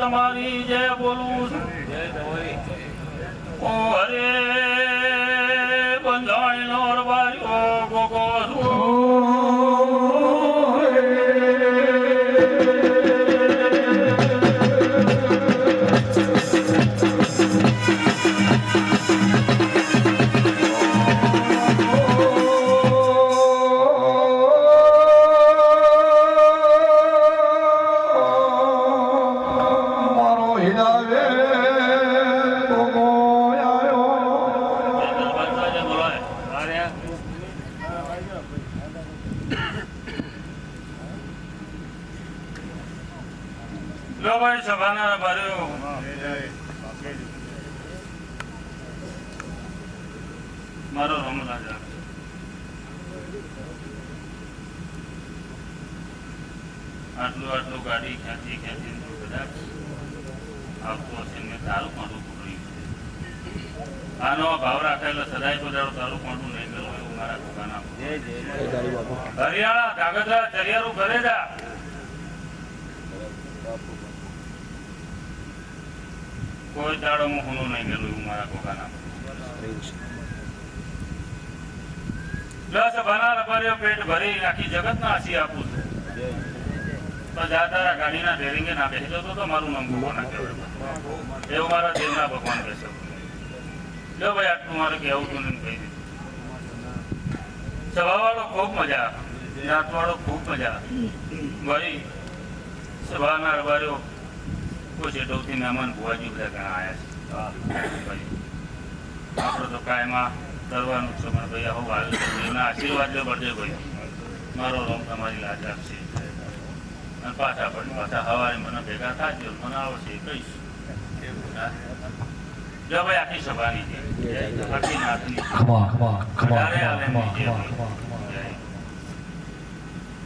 તમારી જય બોલું હરે ભાઈ સભાના ભર્યો મારો રમરાજા આટલું આટલું ગાડી ખેંચી ખેંચી આનો ભાવ રાખેલો સદાય પધારો તારું પણ નહીં ગયેલું એવું મારા પોતાના હરિયાણા ધાગધ્રા ચરિયારું ઘરે કોઈ દાડો હું હુનો નહીં ગયેલું એવું મારા દસ ભના રબારીઓ પેટ ભરી આખી જગતના આશી આપું છું. તો જાતા ગાડીના ડેરિંગે ના બેસી જતો તો મારું નામ ભગવાન ના એવું મારા દેવના ભગવાન કહેશે જો ભાઈ, આટલું મારે કહેવું તું ને કહી દીધું સભાવાળો ખૂબ મજા જાતવાળો ખૂબ મજા ભાઈ, સભાના રબારીઓ કોઈ શેઠવથી મહેમાન ભુવાજી બધા ઘણા આવ્યા છે. આપણે તો કાયમાં કરવાનું છે, પણ ભાઈ, આવું આવ્યું છે. એના આશીર્વાદ લે પડશે ભાઈ. મારો રોમ તમારી લાજ આપશે. અને પાછા પણ પાછા હવારે મને ભેગા થાય મને આવશે, કહીશ. હા? જો ભાઈ આખી સભાની છે આખી નાથની ખમા ખમા ખમા ખમા ખમા ખમા